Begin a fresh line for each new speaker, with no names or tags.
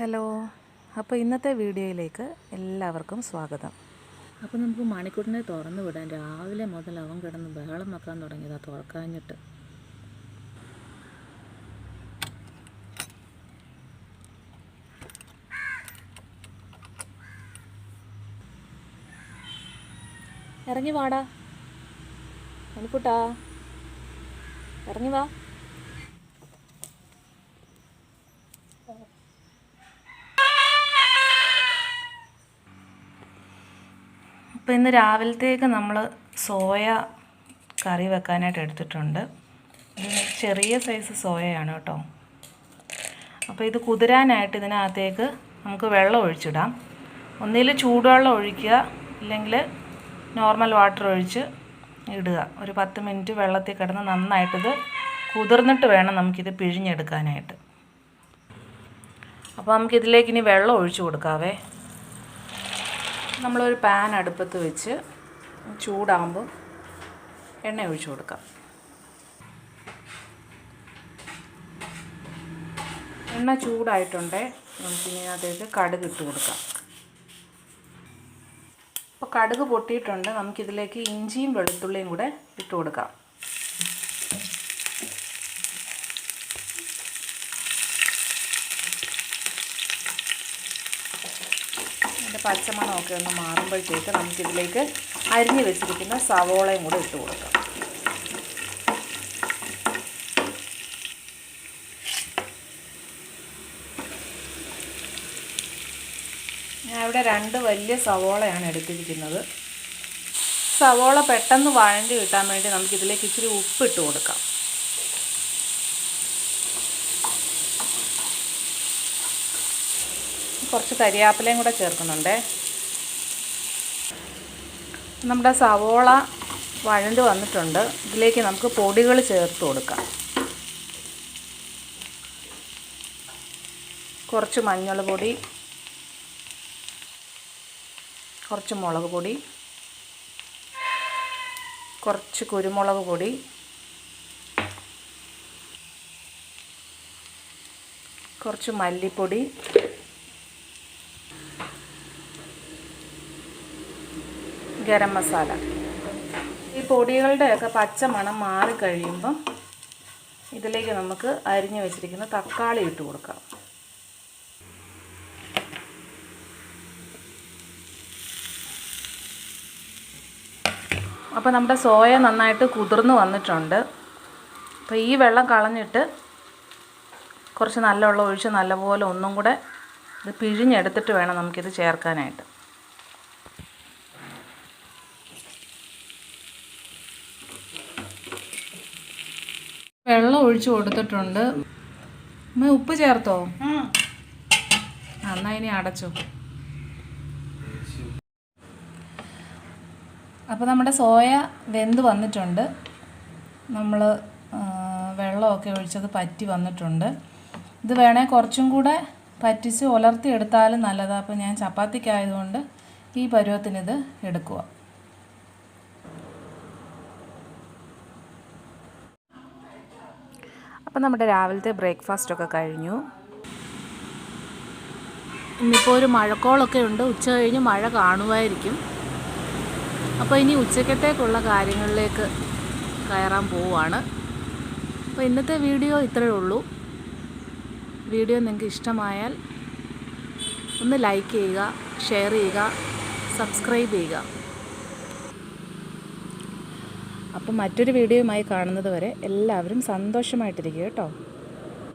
Hello അപ്പോൾ ഇന്നത്തെ വീഡിയോയിലേക്ക് എല്ലാവർക്കും സ്വാഗതം.
അപ്പോൾ നമുക്ക് മണിക്കൂട്ടിനെ തുറന്നു വിടാൻ രാവിലെ മുതൽ അവൻ കിടന്ന് ബഹളം വെക്കാൻ തുടങ്ങിയതാണ് തുറക്കാഞ്ഞിട്ട്. ഇറങ്ങി വാടാ. മണിക്കൂട്ടാ. ഇറങ്ങി വാ.
അപ്പോൾ ഇന്ന് രാവിലത്തേക്ക് നമ്മൾ സോയ കറി വെക്കാനായിട്ട് എടുത്തിട്ടുണ്ട്. ചെറിയ സൈസ് സോയയാണ് കേട്ടോ. അപ്പോൾ ഇത് കുതിരാനായിട്ട് ഇതിനകത്തേക്ക് നമുക്ക് വെള്ളം ഒഴിച്ചിടാം. ഒന്നിൽ ചൂടുവെള്ളം ഒഴിക്കുക ഇല്ലെങ്കിൽ നോർമൽ വാട്ടർ ഒഴിച്ച് ഇടുക. ഒരു പത്ത് മിനിറ്റ് വെള്ളത്തിൽ കിടന്ന് നന്നായിട്ടിത് കുതിർന്നിട്ട് വേണം നമുക്കിത് പിഴിഞ്ഞെടുക്കാനായിട്ട്. അപ്പോൾ നമുക്കിതിലേക്ക് ഇനി വെള്ളം ഒഴിച്ചു കൊടുക്കാവേ. നമ്മളൊരു പാൻ അടുപ്പത്ത് വെച്ച് ചൂടാകുമ്പോൾ എണ്ണ ഒഴിച്ചു കൊടുക്കാം. എണ്ണ ചൂടായിട്ടുണ്ടേ. നമുക്കിനി അതിലേക്ക് കടുക് ഇട്ട് കൊടുക്കാം. അപ്പോൾ കടുക് പൊട്ടിയിട്ടുണ്ട്. നമുക്കിതിലേക്ക് ഇഞ്ചിയും വെളുത്തുള്ളിയും കൂടെ ഇട്ട് കൊടുക്കാം. അതിന്റെ പച്ചമണമൊക്കെ ഒന്ന് മാറുമ്പോഴത്തേക്ക് നമുക്കിതിലേക്ക് അരിഞ്ഞു വെച്ചിരിക്കുന്ന സവോളയും കൂടെ ഇട്ട് കൊടുക്കാം. ഞാൻ ഇവിടെ രണ്ട് വലിയ സവോളയാണ് എടുത്തിരിക്കുന്നത്. സവോള പെട്ടെന്ന് വഴണ്ടി കിട്ടാൻ വേണ്ടി നമുക്കിതിലേക്ക് ഇച്ചിരി ഉപ്പിട്ട് കൊടുക്കാം. കുറച്ച് കരിയാപ്പിലയും കൂടെ ചേർക്കുന്നുണ്ട്. നമ്മുടെ സവോള വഴണ്ട് വന്നിട്ടുണ്ട്. ഇതിലേക്ക് നമുക്ക് പൊടികൾ ചേർത്ത് കൊടുക്കാം. കുറച്ച് മഞ്ഞൾ പൊടി കുറച്ച് മുളക് പൊടി കുറച്ച് കുരുമുളക് പൊടി കുറച്ച് മല്ലിപ്പൊടി ഗരം മസാല. ഈ പൊടികളുടെയൊക്കെ പച്ച മണം മാറിക്കഴിയുമ്പം ഇതിലേക്ക് നമുക്ക് അരിഞ്ഞു വെച്ചിരിക്കുന്ന തക്കാളി ഇട്ട് കൊടുക്കാം. അപ്പോൾ നമ്മുടെ സോയ നന്നായിട്ട് കുതിർന്ന് വന്നിട്ടുണ്ട്. അപ്പോൾ ഈ വെള്ളം കളഞ്ഞിട്ട് കുറച്ച് നല്ല വെള്ളം ഒഴിച്ച് നല്ലപോലെ ഒന്നും കൂടെ ഇത് പിഴിഞ്ഞെടുത്തിട്ട് വേണം നമുക്കിത് ചേർക്കാനായിട്ട്. വെള്ളം ഒഴിച്ചു കൊടുത്തിട്ടുണ്ട്. അമ്മ ഉപ്പ് ചേർത്തോ? എന്നാ ഇനി അടച്ചു. അപ്പോൾ നമ്മുടെ സോയ വെന്ത് വന്നിട്ടുണ്ട്. നമ്മൾ വെള്ളമൊക്കെ ഒഴിച്ചത് പറ്റി വന്നിട്ടുണ്ട്. ഇത് വേണേൽ കുറച്ചും കൂടെ പറ്റിച്ച് ഉലർത്തി എടുത്താലും നല്ലതാണ് അപ്പോൾ ഞാൻ ചപ്പാത്തിക്കായതുകൊണ്ട് ഈ പരുവത്തിനിത് എടുക്കുക അപ്പോൾ നമ്മുടെ രാവിലത്തെ ബ്രേക്ക്ഫാസ്റ്റ് ഒക്കെ കഴിഞ്ഞു.
ഇന്നിപ്പോൾ ഒരു മഴക്കോളൊക്കെ ഉണ്ട്. ഉച്ച കഴിഞ്ഞ് മഴ കാണുമായിരിക്കും. അപ്പോൾ ഇനി ഉച്ചക്കത്തേക്കുള്ള കാര്യങ്ങളിലേക്ക് കയറാൻ പോവുകയാണ് അപ്പോൾ ഇന്നത്തെ വീഡിയോ ഇത്രയേ ഉള്ളൂ. വീഡിയോ നിങ്ങൾക്ക് ഇഷ്ടമായാൽ ഒന്ന് ലൈക്ക് ചെയ്യുക ഷെയർ ചെയ്യുക സബ്സ്ക്രൈബ് ചെയ്യുക.
അപ്പോൾ മറ്റൊരു വീഡിയോയുമായി കാണുന്നത് വരെ എല്ലാവരും സന്തോഷമായിട്ടിരിക്കുക കേട്ടോ.